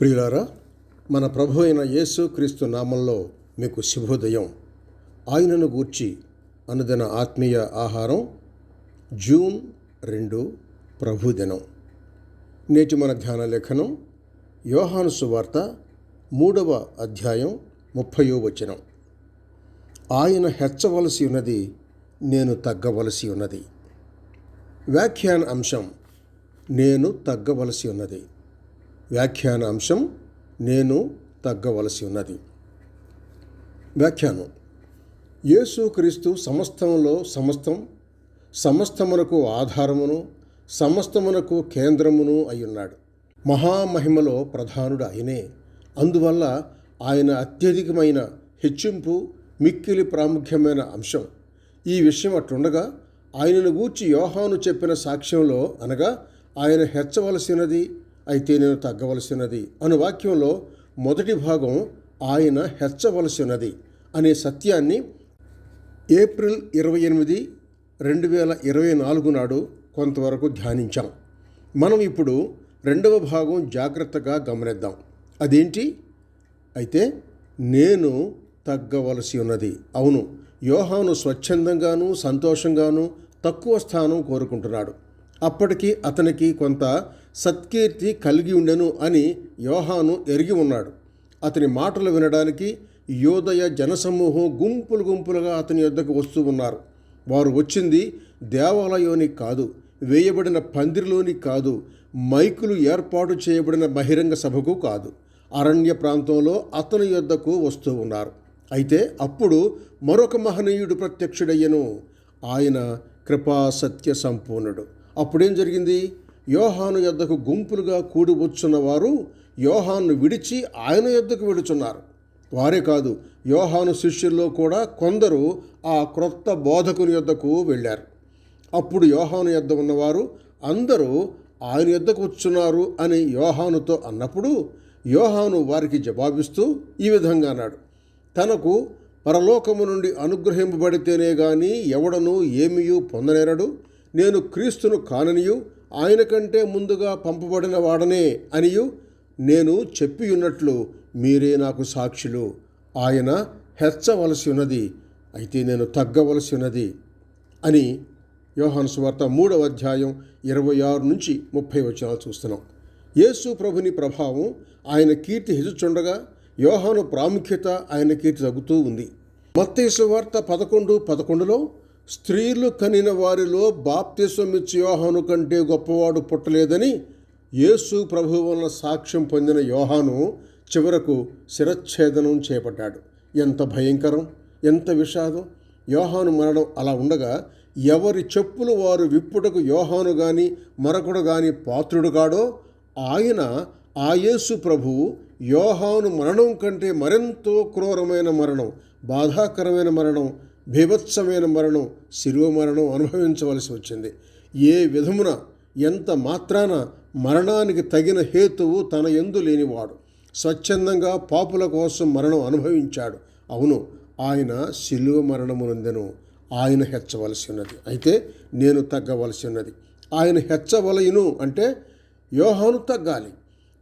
ప్రియులారా మన ప్రభు అయిన యేసు క్రీస్తు నామంలో మీకు శుభోదయం. ఆయనను గూర్చి అనుదిన ఆత్మీయ ఆహారం జూన్ రెండు ప్రభుదినం నేటి మన ధ్యాన లేఖనం యోహాను సువార్త మూడవ అధ్యాయం ముప్పయో వచనం. ఆయన హెచ్చవలసి ఉన్నది నేను తగ్గవలసి ఉన్నది. వ్యాఖ్యాన అంశం నేను తగ్గవలసి ఉన్నది. వ్యాఖ్యాన అంశం నేను తగ్గవలసి ఉన్నది. వ్యాఖ్యానం. యేసుక్రీస్తు సమస్తంలో సమస్తం సమస్తమునకు ఆధారమును సమస్తమునకు కేంద్రమును అయ్యున్నాడు. మహామహిమలో ప్రధానుడు ఆయనే అందువల్ల ఆయన అత్యధికమైన హెచ్చింపు మిక్కిలి ప్రాముఖ్యమైన అంశం. ఈ విషయం అట్లుండగా ఆయనను గూర్చి యోహాను చెప్పిన సాక్ష్యంలో అనగా ఆయన హెచ్చవలసినది అయితే నేను తగ్గవలసినది. అను వాక్యంలో మొదటి భాగం ఆయన హెచ్చవలసినది అనే సత్యాన్ని ఏప్రిల్ ఇరవై ఎనిమిది రెండు వేల ఇరవై నాలుగు నాడు కొంతవరకు ధ్యానించాం. మనం ఇప్పుడు రెండవ భాగం జాగ్రత్తగా గమనిద్దాం. అదేంటి? అయితే నేను తగ్గవలసి ఉన్నది. అవును యోహాను స్వచ్ఛందంగాను సంతోషంగాను తక్కువ స్థానం కోరుకుంటున్నాడు. అప్పటికి అతనికి కొంత సత్కీర్తి కలిగి ఉండెను అని యోహాను ఎరిగి ఉన్నాడు. అతని మాటలు వినడానికి యోదయ జనసమూహం గుంపులు గుంపులుగా అతని యొద్దకు వస్తూ ఉన్నారు. వారు వచ్చింది దేవాలయానికి కాదు వేయబడిన పందిరిలోని కాదు మైకులు ఏర్పాటు చేయబడిన బహిరంగ సభకు కాదు అరణ్య ప్రాంతంలో అతని యొద్దకు వస్తూ ఉన్నారు. అయితే అప్పుడు మరొక మహనీయుడు ప్రత్యక్షుడయ్యను. ఆయన కృపా సత్య సంపూర్ణుడు. అప్పుడేం జరిగింది? యోహాను యొద్దకు గుంపులుగా కూడి వచ్చున్న వారు యోహాను విడిచి ఆయన యొద్దకు విడుచున్నారు వారే కాదు యోహాను శిష్యుల్లో కూడా కొందరు ఆ క్రొత్త బోధకుని యొద్దకు వెళ్ళారు. అప్పుడు యోహాను యొద్ద ఉన్నవారు అందరూ ఆయన యొద్దకు వచ్చున్నారు అని యోహానుతో అన్నప్పుడు యోహాను వారికి జవాబిస్తూ ఈ విధంగా అన్నాడు తనకు పరలోకము నుండి అనుగ్రహింపబడితేనే గాని ఎవడను ఏమీయూ పొందనేరడు. నేను క్రీస్తును కాననియు ఆయన కంటే ముందుగా పంపబడిన వాడనే అనియు నేను చెప్పి ఉన్నట్లు మీరే నాకు సాక్షులు. ఆయన హెచ్చవలసి ఉన్నది అయితే నేను తగ్గవలసి ఉన్నది అని యోహాను సువార్త మూడవ అధ్యాయం ఇరవై ఆరు నుంచి ముప్పై వచనాలు చూస్తున్నాం. యేసు ప్రభుని ప్రభావం ఆయన కీర్తి హెచ్చుచుండగా యోహాను ప్రాముఖ్యత ఆయన కీర్తి తగ్గుతూ ఉంది. మత్తేసు వార్త పదకొండు పదకొండులో స్త్రీలు కనిన వారిలో బాప్తిసమిచ్చి యోహాను కంటే గొప్పవాడు పుట్టలేదని యేసు ప్రభు వలన సాక్ష్యం పొందిన యోహాను చివరకు శిరచ్ఛేదనం చేపట్టాడు. ఎంత భయంకరం ఎంత విషాదం. యోహాను మరణం అలా ఉండగా ఎవరి చెప్పులు వారు విప్పుటకు యోహాను గాని మరొకడు గాని పాత్రుడు కాడో ఆయన ఆ యేసు ప్రభువు యోహాను మరణం కంటే మరెంతో క్రూరమైన మరణం బాధాకరమైన మరణం భీభత్సమైన మరణం శిలువ మరణం అనుభవించవలసి వచ్చింది. ఏ విధమున ఎంత మాత్రాన మరణానికి తగిన హేతువు తన ఎందు లేనివాడు. స్వచ్ఛందంగా పాపుల కోసం మరణం అనుభవించాడు. అవును ఆయన శిలువ మరణమునందెను. ఆయన హెచ్చవలసి ఉన్నది. అయితే నేను తగ్గవలసి ఉన్నది. ఆయన హెచ్చవలయును అంటే యోహాను తగ్గాలి.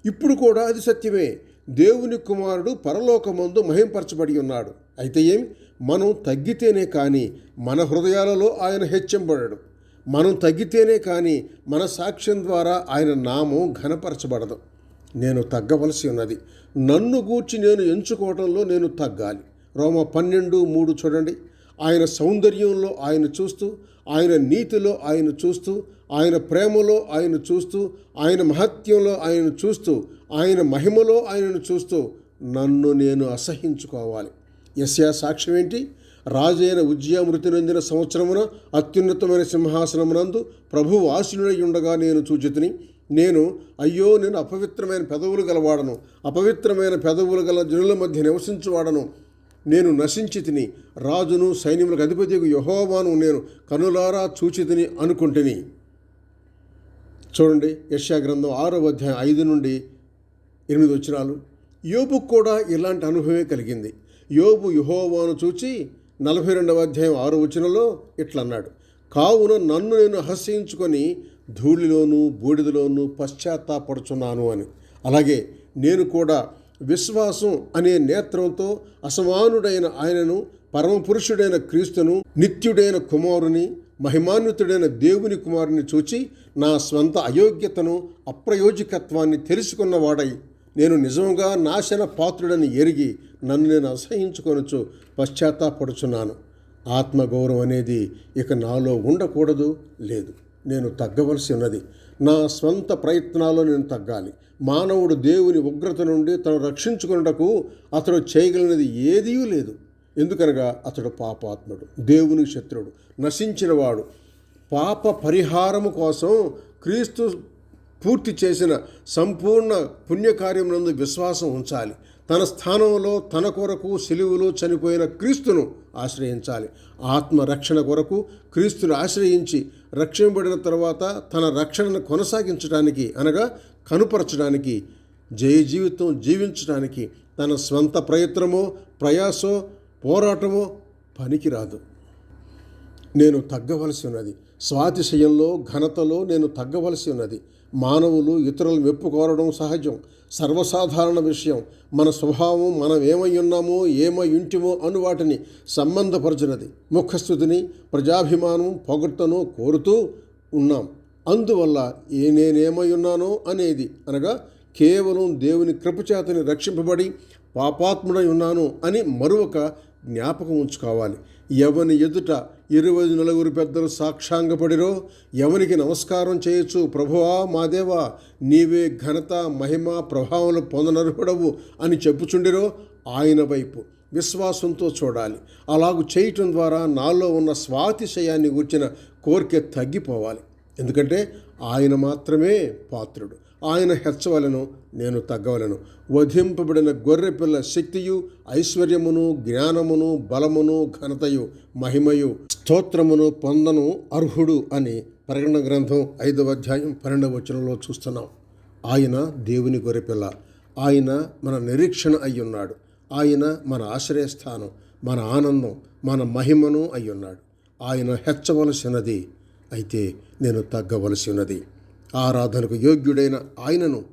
ఇప్పుడు కూడా అది సత్యమే. దేవుని కుమారుడు పరలోకమందు మహింపరచబడి ఉన్నాడు. అయితే ఏమి? మనం తగ్గితేనే కానీ మన హృదయాలలో ఆయన హెచ్చింపడడు మనం తగ్గితేనే కానీ మన సాక్ష్యం ద్వారా ఆయన నామం ఘనపరచబడదు. నేను తగ్గవలసి ఉన్నది. నన్ను గూర్చి నేను ఎంచుకోవడంలో నేను తగ్గాలి. రోమ పన్నెండు మూడు చూడండి. ఆయన సౌందర్యంలో ఆయన చూస్తూ ఆయన నీతిలో ఆయన చూస్తూ ఆయన ప్రేమలో ఆయన చూస్తూ ఆయన మహత్యంలో ఆయన చూస్తూ ఆయన మహిమలో ఆయనను చూస్తూ నన్ను నేను అసహించుకోవాలి. యస్యా సాక్ష్యం ఏంటి? రాజైన ఉజ్జయ మృతి నొందిన సంవత్సరమున అత్యున్నతమైన సింహాసనమునందు ప్రభు ఆశీనుడై ఉండగా నేను చూచితిని నేను అయ్యో నేను అపవిత్రమైన పెదవులు గలవాడను. అపవిత్రమైన పెదవులు గల జనుల మధ్య నివసించువాడను. నేను నశించి తిని రాజును సైన్యములకు అధిపతికి యహోవాను నేను కనులారా చూచి తిని అనుకుంటుని. చూడండి యశ్యా గ్రంథం ఆరో అధ్యాయం ఐదు నుండి ఎనిమిది వచ్చినాలు యోబుకు కూడా ఇలాంటి అనుభవమే కలిగింది. యోబు యుహోవాను చూచి నలభై రెండవ అధ్యాయం ఆరు వచనంలో ఇట్లన్నాడు. కావున నన్ను నేను అహస్యించుకొని ధూళిలోను బూడిదలోను పశ్చాత్తాపడుచున్నాను అని. అలాగే నేను కూడా విశ్వాసం అనే నేత్రంతో అసమానుడైన ఆయనను పరమపురుషుడైన క్రీస్తును నిత్యుడైన కుమారుని మహిమాన్వితుడైన దేవుని కుమారుని చూచి నా స్వంత అయోగ్యతను అప్రయోజకత్వాన్ని తెలుసుకున్నవాడై నేను నిజంగా నాశన పాత్రుడని ఎరిగి నన్ను నేను అసహించుకొనొచ్చు పశ్చాత్తాపడుచున్నాను. ఆత్మగౌరవం అనేది ఇక నాలో ఉండకూడదు లేదు. నేను తగ్గవలసి ఉన్నది. నా స్వంత ప్రయత్నాల్లో నేను తగ్గాలి. మానవుడు దేవుని ఉగ్రత నుండి తను రక్షించుకున్నటకు అతడు చేయగలిగినది ఏదీ లేదు. ఎందుకనగా అతడు పాపాత్ముడు దేవుని శత్రుడు నశించినవాడు. పాప పరిహారము కోసం క్రీస్తు పూర్తి చేసిన సంపూర్ణ పుణ్యకార్యమునందు విశ్వాసం ఉంచాలి. తన స్థానంలో తన కొరకు సిలువులో చనిపోయిన క్రీస్తును ఆశ్రయించాలి. ఆత్మరక్షణ కొరకు క్రీస్తును ఆశ్రయించి రక్షింపబడిన తర్వాత తన రక్షణను కొనసాగించడానికి అనగా కనుపరచడానికి జయ జీవితం జీవించడానికి తన స్వంత ప్రయత్నమో ప్రయాసో పోరాటమో పనికిరాదు. నేను తగ్గవలసి ఉన్నది. స్వాతిశయంలో ఘనతలో నేను తగ్గవలసి ఉన్నది. మానవులు ఇతరులు మెప్పుకోరడం సహజం. సర్వసాధారణ విషయం. మన స్వభావం మనం ఏమై ఉన్నామో ఏమై ఉంటిమో అను వాటిని సంబంధపరచినది ముఖస్థుతిని ప్రజాభిమానం పొగడ్తను కోరుతూ ఉన్నాం. అందువల్ల ఏ నేనేమై ఉన్నానో అనేది అనగా కేవలం దేవుని కృపచేతని రక్షింపబడి పాపాత్ముడై ఉన్నాను అని మరొక జ్ఞాపకం ఉంచుకోవాలి. ఎవని ఎదుట ఇరవై నలుగురు పెద్దలు సాక్షాంగపడిరో ఎవనికి నమస్కారం చేయొచ్చు ప్రభువా మాదేవా నీవే ఘనత మహిమ ప్రభావం పొందనర్హుడవు అని చెప్పుచుండిరో ఆయన వైపు విశ్వాసంతో చూడాలి. అలాగు చేయటం ద్వారా నాలో ఉన్న స్వాతిశయాన్ని గూర్చిన కోరిక తగ్గిపోవాలి. ఎందుకంటే ఆయన మాత్రమే పాత్రుడు. ఆయన హెచ్చవలను నేను తగ్గవలను. వధింపబడిన గొర్రెపిల్ల శక్తియు ఐశ్వర్యమును జ్ఞానమును బలమును ఘనతయు మహిమయు స్తోత్రమును పొందను అర్హుడు అని ప్రకటన గ్రంథం ఐదవ అధ్యాయం పన్నెండవ వచనంలో చూస్తున్నాం. ఆయన దేవుని గొర్రెపిల్ల. ఆయన మన నిరీక్షణ అయ్యున్నాడు. ఆయన మన ఆశ్రయస్థానం మన ఆనందం మన మహిమను అయ్యున్నాడు. ఆయన హెచ్చవలసినది అయితే నేను తగ్గవలసి ఉన్నది ఆరాధనకు యోగ్యుడైన ఆయనను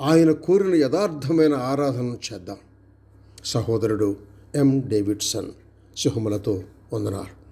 ఆయన కోరిన యథార్థమైన ఆరాధన చేద్దాం. సహోదరుడు ఎం. డేవిడ్సన్ శుభములతో వందనాలు.